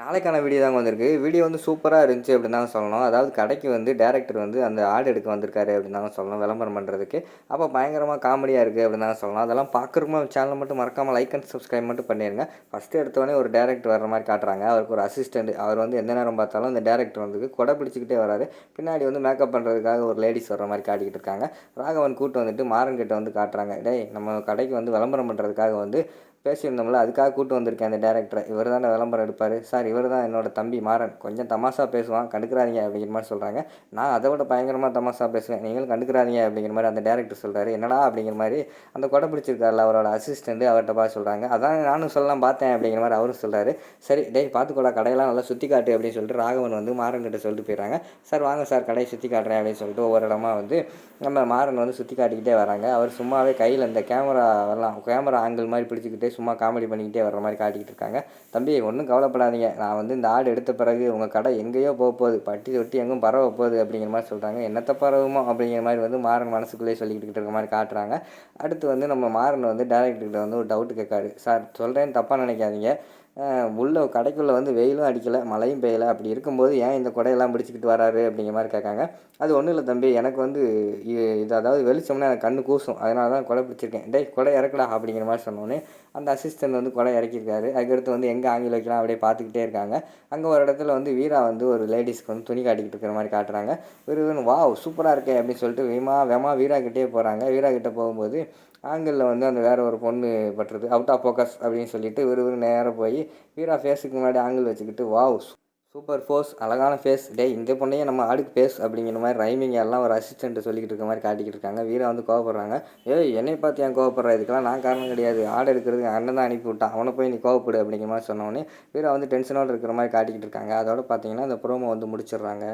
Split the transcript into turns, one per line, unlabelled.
நாளைக்கான வீடியோ தாங்க வந்திருக்கு. வீடியோ வந்து சூப்பராக இருந்துச்சு அப்படின்னு தாங்க சொல்லணும். அதாவது கடைக்கு வந்து டேரக்டர் வந்து அந்த ஆடு எடுக்க வந்திருக்காரு அப்படின்னு தாங்க சொல்லணும் விளம்பரம் பண்ணுறதுக்கு அப்போ பயங்கரமாக காமெடியாக இருக்குது அப்படின்னு தாங்க சொல்லணும். அதெல்லாம் பார்க்குறமா சேனல் மட்டும் மறக்காமல் லைக் அண்ட் சப்ஸ்கிரைப் மட்டும் பண்ணிடுங்க ஃபஸ்ட்டு எடுத்தோடனே ஒரு டேரக்டர் வர மாதிரி காட்டுறாங்க. அவருக்கு ஒரு அசிஸ்டண்ட் அவர் வந்து எந்த நேரம் பார்த்தாலும் அந்த டேரக்டர் வந்து கொடை பிடிச்சிக்கிட்டே வராரு. பின்னாடி வந்து மேக்கப் பண்ணுறதுக்காக ஒரு லேடிஸ் வர மாதிரி காட்டிக்கிட்டு இருக்காங்க. ராகவன் கூட்டு வந்துட்டு மாறன் கிட்ட வந்து காட்டுறாங்க. டேய் நம்ம கடைக்கு வந்து விளம்பரம் பண்ணுறதுக்காக வந்து பேசியிருந்தோம்ல அதுக்காக கூட்டு வந்திருக்கேன் அந்த டேரக்டரை இவர் தான் விளம்பரம் எடுப்பார். சார் இவர் தான் என்னோட தம்பி மாறன். கொஞ்சம் தமாஷா பேசுவான். கண்டுக்கிறாதீங்க அப்படிங்கிற மாதிரி சொல்கிறாங்க நான் அதை விட பயங்கரமாக தமாஷா பேசுவேன். நீங்களும் கண்டுக்கிறாதீங்க அப்படிங்கிற மாதிரி அந்த டேரக்டர் சொல்கிறாரு என்னடா அப்படிங்கிற மாதிரி அந்த கொடை பிடிச்சிருக்காருல அவரோட அசிஸ்டண்ட்டு அவர்கிட்ட பார்த்து சொல்கிறாங்க அதான் நானும் சொல்லலாம் பார்த்தேன் அப்படிங்கிற மாதிரி அவரும் சொல்கிறாரு சரி டேய் பார்த்துக்கூடா கடையெல்லாம் நல்லா சுற்றி காட்டு அப்படின்னு சொல்லிட்டு ராகவன் வந்து மாறன் கிட்ட சொல்லிட்டு போயிடுறாங்க. சார் வாங்க சார் கடையை சுற்றி காட்டுறேன் அப்படின்னு சொல்லிட்டு ஒவ்வொரு இடமா வந்து நம்ம மாறன் வந்து சுற்றி காட்டிக்கிட்டே வராங்க. அவர் சும்மாவே கையில் இந்த கேமரா வரலாம் கேமரா ஆங்கிள் மாதிரி பிடிச்சிக்கிட்டே சும்மா காமெடி பண்ணிக்கிட்டே வர்ற மாதிரி காட்டிக்கிட்டு இருக்காங்க. தம்பி ஒன்றும் கவலைப்படாதீங்க. நான் வந்து இந்த ஆடு எடுத்த பிறகு உங்கள் கடை எங்கேயோ போக போகுது. பட்டி தொட்டி எங்கும் பரவ போகுது அப்படிங்கிற மாதிரி சொல்கிறாங்க என்னத்தை பரவுமோ அப்படிங்கிற மாதிரி வந்து மாறன் மனசுக்குள்ளேயே சொல்லிக்கிட்டு இருக்க மாதிரி காட்டுறாங்க. அடுத்து வந்து நம்ம மாறன் வந்து டேரக்டர்கிட்ட வந்து ஒரு டவுட் கேட்காரு. சார் சொல்கிறேன்னு தப்பாக நினைக்காதீங்க. உள்ள கடைக்குள்ளே வந்து வெயிலும் அடிக்கலை மழையும் பெய்யலை. அப்படி இருக்கும்போது ஏன் இந்த கொடையெல்லாம் பிடிச்சிக்கிட்டு வராரு அப்படிங்கிற மாதிரி கேட்காங்க. அது ஒன்றும் இல்லை தம்பி எனக்கு வந்து இது அதாவது வெளிச்சோம்னா எனக்கு கண்ணு கூசும். அதனால தான் கொடை பிடிச்சிருக்கேன். டேய் கொடை இறக்கடா அப்படிங்கிற மாதிரி சொன்னோன்னே அந்த அசிஸ்டன்ட் வந்து கொடை இறக்கியிருக்காரு. அதுக்கடுத்து வந்து எங்கே ஆங்கில வைக்கலாம் அப்படியே பார்த்துக்கிட்டே இருக்காங்க. அங்கே ஒரு இடத்துல வந்து வீரா வந்து ஒரு லேடிஸ்க்கு வந்து துணி காட்டிக்கிட்டு இருக்கிற மாதிரி காட்டுறாங்க. ஒரு வாவ் சூப்பராக இருக்கே அப்படின்னு சொல்லிட்டு விமா வேமா வீரா கிட்டே போகிறாங்க வீரா கிட்டே போகும்போது ஆங்கிளில் வந்து அந்த வேற ஒரு பொண்ணு பட்டுறது அவுட் ஆஃப் ஃபோக்கஸ் அப்படின்னு சொல்லிட்டு விறுவிறு நேராக போய் வீரா ஃபேஸுக்கு முன்னாடி ஆங்கிள் வச்சுக்கிட்டு வாவ் சூப்பர் ஃபோர்ஸ் அழகான ஃபேஸ் டேய் இந்த பொண்ணையே நம்ம ஆடுக்கு ஃபேஸ் அப்படிங்கிற மாதிரி ரைமிங் எல்லாம் ஒரு அசிஸ்டண்ட்டு சொல்லிக்கிட்டு இருக்க மாதிரி காட்டிக்கிட்டு இருக்காங்க. வீரா வந்து கோவப்படுறாங்க. ஏய் என்னை பார்த்து ஏன் கோவப்படுற? இதுக்கெல்லாம் நான் காரணம் கிடையாது. ஆடு எடுக்கிறதுக்கு அண்ணன் தான் அனுப்பி விட்டான். அவனை போய் நீ கோவப்படு அப்படிங்கிற மாதிரி சொன்னோடனே வீரா வந்து டென்ஷனோடு இருக்கிற மாதிரி காட்டிக்கிட்டு இருக்காங்க. அதோட பார்த்தீங்கன்னா அந்த ப்ரோமோ வந்து முடிச்சிடுறாங்க.